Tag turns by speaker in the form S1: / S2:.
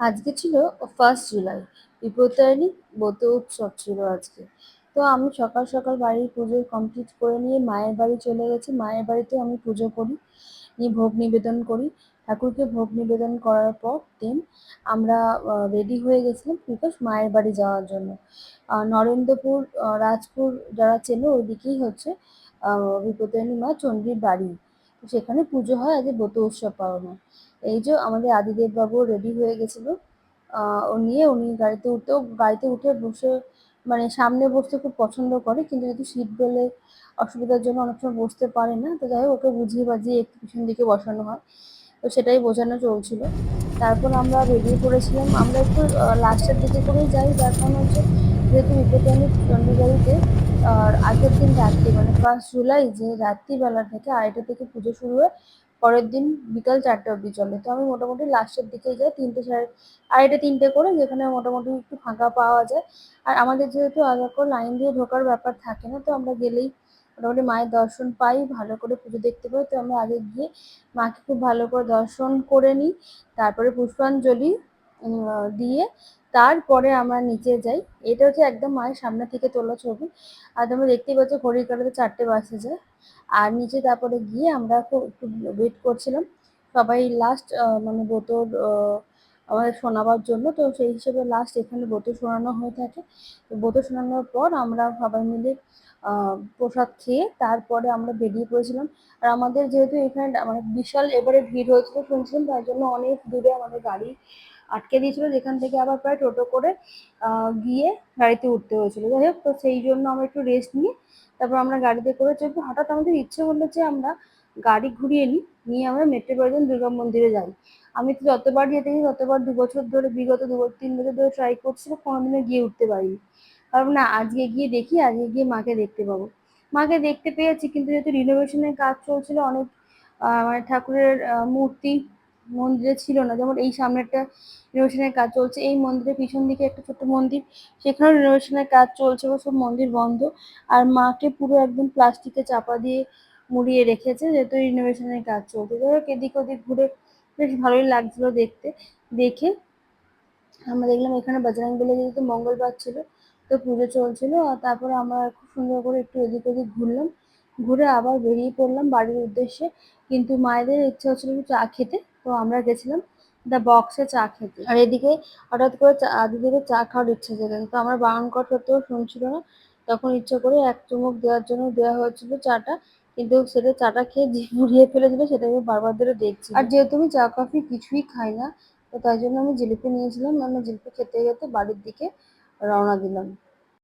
S1: আজকে ছিল first July Bipattarini ব্রত উৎসব ছিল আজকে। তো আমি সকাল সকাল বাড়ির পুজো কমপ্লিট করে নিয়ে মায়ের বাড়ি চলে গেছি। মায়ের বাড়িতে আমি পুজো করি নিয়ে ভোগ নিবেদন করি। ঠাকুরকে ভোগ নিবেদন করার পর দেন আমরা রেডি হয়ে গেছিলাম বিকজ মায়ের বাড়ি যাওয়ার জন্য। নরেন্দ্রপুর রাজপুর যারা চেনো ওইদিকেই হচ্ছে আহ, বিপত্তারিণী মা চণ্ডীর বাড়ি। সেখানে পুজো হয় আজকে ব্রত উৎসব পালন এই যে আমাদের আদিদেব বাবু রেডি হয়ে গেছিল ও নিয়ে উনি গাড়িতে উঠতেও, গাড়িতে উঠে বসে মানে সামনে বসতে খুব পছন্দ করে, কিন্তু যদি সিট বেলে অসুবিধার জন্য অনেক সময় বসতে পারে না, তো যাই ওকে বুঝিয়ে বাজিয়ে একটু পিছন দিকে বসানো হয়। তো সেটাই বোঝানো চলছিল। তারপর আমরা বেরিয়ে পড়েছিলাম আমরা একটু লাস্টের দিকে করেই যাই, যার কারণ হচ্ছে যেহেতু বিপদানি চণ্ডীগড়িতে আর আগের দিন রাত্রি মানে ফার্স্ট জুলাই যে রাত্রিবেলা থেকে আড়াইটা থেকে পুজো শুরু হয়, পরের দিন বিকাল চারটে অবধি চলে। তো আমি মোটামুটি লাস্টের দিকে যাই, তিনটে সাড়ে আড়াইটা, তিনটে করে যেখানে মোটামুটি একটু ফাঁকা পাওয়া যায়। আর আমাদের যেহেতু আলাদা করে লাইন দিয়ে ঢোকার ব্যাপার থাকে না, তো আমরা গেলেই মোটামুটি মায়ের দর্শন পাই, ভালো করে পুজো দেখতে পাই। তো আমরা আগে গিয়ে মাকে খুব ভালো করে দর্শন করে নিই, তারপরে পুষ্পাঞ্জলি দিয়ে তারপরে আমরা নিচে যাই। এটা হচ্ছে একদম মায়ের সামনে থেকে তোলা ছবি। আর তোমরা দেখতেই পাচ্ছ ঘড়ির কাটাতে চারটে বাসে যায় আর নিচে তারপরে গিয়ে আমরা খুব একটু ওয়েট করছিলাম। সবাই লাস্ট মানে বোতল আমাদের শোনাবার জন্য। তো সেই হিসেবে লাস্ট এখানে বোতল শোনানো হয়ে থাকে। তো বোতল শোনানোর পর আমরা সবাই মিলে প্রসাদ খেয়ে তারপরে আমরা বেরিয়ে পড়েছিলাম। আর আমাদের যেহেতু এখানে মানে বিশাল এবারে ভিড় হয়েছিল শুনছিলাম, তার জন্য অনেক দূরে আমাদের গাড়ি আটকে দিয়েছিল, যেখান থেকে আবার প্রায় টোটো করে গিয়ে গাড়িতে উঠতে হয়েছিল। যাই হোক, তো সেই জন্য আমরা একটু রেস্ট নিয়ে তারপর আমরা গাড়িতে করে চলবো। হঠাৎ আমাদের ইচ্ছে হলো যে আমরা গাড়ি ঘুরিয়ে নিই, নিয়ে আমরা মেট্রোপলিটন দুর্গা মন্দিরে যাই। আমি তো যতবার যেতে ততবার দু বছর ধরে, বিগত দু তিন বছর ধরে ট্রাই করছি কোনোদিনও গিয়ে উঠতে পারিনি। কারণ না, আজকে গিয়ে দেখি, আজকে গিয়ে মাকে দেখতে পাবো। মাকে দেখতে পেয়েছি, কিন্তু যেহেতু রিনোভেশনের কাজ চলছিল, অনেক মানে ঠাকুরের মূর্তি মন্দিরে ছিল না, যেমন এই সামনেরটা রিনোভেশনের কাজ চলছে, এই মন্দিরের পিছন দিকে একটা ছোট্ট মন্দির, সেখানেও রিনোভেশনের কাজ চলছে বা সব মন্দির বন্ধ। আর মাকে পুরো একদম প্লাস্টিকে চাপা দিয়ে মুড়িয়ে রেখেছে, যেহেতু রিনোভেশনের কাজ চলছে। ধরো এদিক ওদিক ঘুরে বেশ ভালোই লাগছিল দেখতে। দেখে আমরা দেখলাম এখানে বজরং বলে যেহেতু মঙ্গলবার ছিল, তো পুজো চলছিল। আর তারপরে আমরা খুব সুন্দর করে একটু এদিক ওদিক ঘুরলাম। ঘুরে আবার বেরিয়ে পড়লাম বাড়ির উদ্দেশ্যে। কিন্তু মায়েদের ইচ্ছা হচ্ছিল চা খেতে, তো আমরা গেছিলাম দ্য বক্সে চা খেতে। আর এদিকে হঠাৎ করে চা দিদিকে চা খাওয়ার ইচ্ছে যেতেন তো আমরা বারণ করা শুনছিল না। তখন ইচ্ছে করে এক চুমুক দেওয়ার জন্য দেওয়া হয়েছিল চাটা, কিন্তু সেটা চাটা খেয়ে যে মুড়িয়ে ফেলেছিল সেটা আমি বারবার ধরে দেখছি। আর যেহেতু আমি চা, কফি কিছুই খাই না, তো তাই জন্য আমি জিলিপি নিয়েছিলাম। আমি জিলিপি খেতে খেতে বাড়ির দিকে রওনা দিলাম।